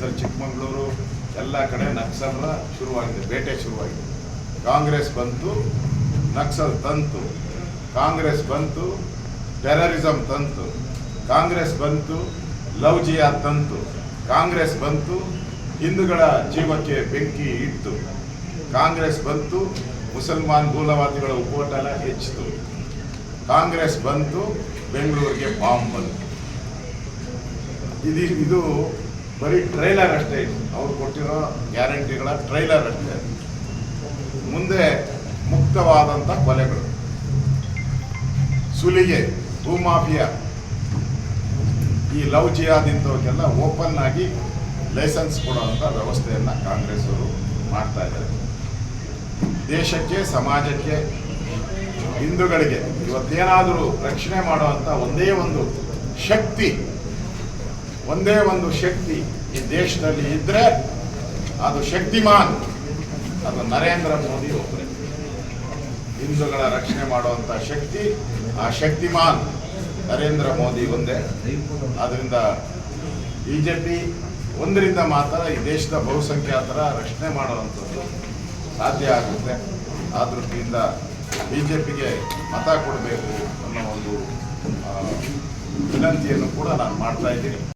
ಚಿಕ್ಕಮಗಳೂರು, ಎಲ್ಲ ಕಡೆ ನಕ್ಸಲರ ಶುರುವಾಗಿದೆ, ಬೇಟೆ ಶುರುವಾಗಿದೆ. ಕಾಂಗ್ರೆಸ್ ಬಂತು, ನಕ್ಸಲ್ ತಂತು. ಕಾಂಗ್ರೆಸ್ ಬಂತು ಟೆರರಿಸಮ್ ತಂತು. ಕಾಂಗ್ರೆಸ್ ಬಂತು, ಲವ್ ಜಿಯಾ ತಂತು. ಕಾಂಗ್ರೆಸ್ ಬಂತು, ಹಿಂದೂಗಳ ಜೀವಕ್ಕೆ ಬೆಂಕಿ ಇಟ್ಟು ಕಾಂಗ್ರೆಸ್ ಬಂತು, ಮುಸಲ್ಮಾನ್ ಮೂಲವಾದಿಗಳ ಉಪೋಟನ ಹೆಚ್ಚಿತು. ಕಾಂಗ್ರೆಸ್ ಬಂತು, ಬೆಂಗಳೂರಿಗೆ ಬಾಂಬ್ ಬಂತು. ಇದು ಇದು ಬರೀ ಟ್ರೈಲರ್ ಅಷ್ಟೇ. ಇದು ಅವ್ರು ಕೊಟ್ಟಿರೋ ಗ್ಯಾರಂಟಿಗಳ ಟ್ರೈಲರ್ ಅಷ್ಟೇ. ಮುಂದೆ ಮುಕ್ತವಾದಂಥ ಕೊಲೆಗಳು. ಸುಲಿಗೆ, ಭೂಮಾಫಿಯಾ, ಈ ಲವ್ ಜಿಯಾದ್ ಇಂಥವಕ್ಕೆಲ್ಲ ಓಪನ್ ಆಗಿ ಲೈಸೆನ್ಸ್ ಕೊಡುವಂಥ ವ್ಯವಸ್ಥೆಯನ್ನು ಕಾಂಗ್ರೆಸ್ ಅವರು ಮಾಡ್ತಾ ಇದ್ದಾರೆ. ದೇಶಕ್ಕೆ, ಸಮಾಜಕ್ಕೆ, ಹಿಂದೂಗಳಿಗೆ ಇವತ್ತೇನಾದರೂ ರಕ್ಷಣೆ ಮಾಡುವಂಥ ಒಂದೇ ಒಂದು ಶಕ್ತಿ ಒಂದೇ ಒಂದು ಶಕ್ತಿ ಈ ದೇಶದಲ್ಲಿ ಇದ್ದರೆ ಅದು ಶಕ್ತಿಮಾನ್, ಅದು ನರೇಂದ್ರ ಮೋದಿ ಒಬ್ಬರೇ. ಹಿಂದೂಗಳ ರಕ್ಷಣೆ ಮಾಡುವಂಥ ಶಕ್ತಿ ಆ ಶಕ್ತಿಮಾನ್ ನರೇಂದ್ರ ಮೋದಿ ಒಂದೇ. ಆದ್ದರಿಂದ ಬಿ ಜೆ ಪಿ ಒಂದರಿಂದ ಮಾತ್ರ ಈ ದೇಶದ ಬಹುಸಂಖ್ಯಾತರ ರಕ್ಷಣೆ ಮಾಡುವಂಥದ್ದು ಸಾಧ್ಯ ಆಗುತ್ತೆ. ಆ ದೃಷ್ಟಿಯಿಂದ ಬಿ ಜೆ ಪಿಗೆ ಮತ ಕೊಡಬೇಕು ಅನ್ನೋ ಒಂದು ವಿನಂತಿಯನ್ನು ಕೂಡ ನಾನು ಮಾಡ್ತಾ ಇದ್ದೀನಿ.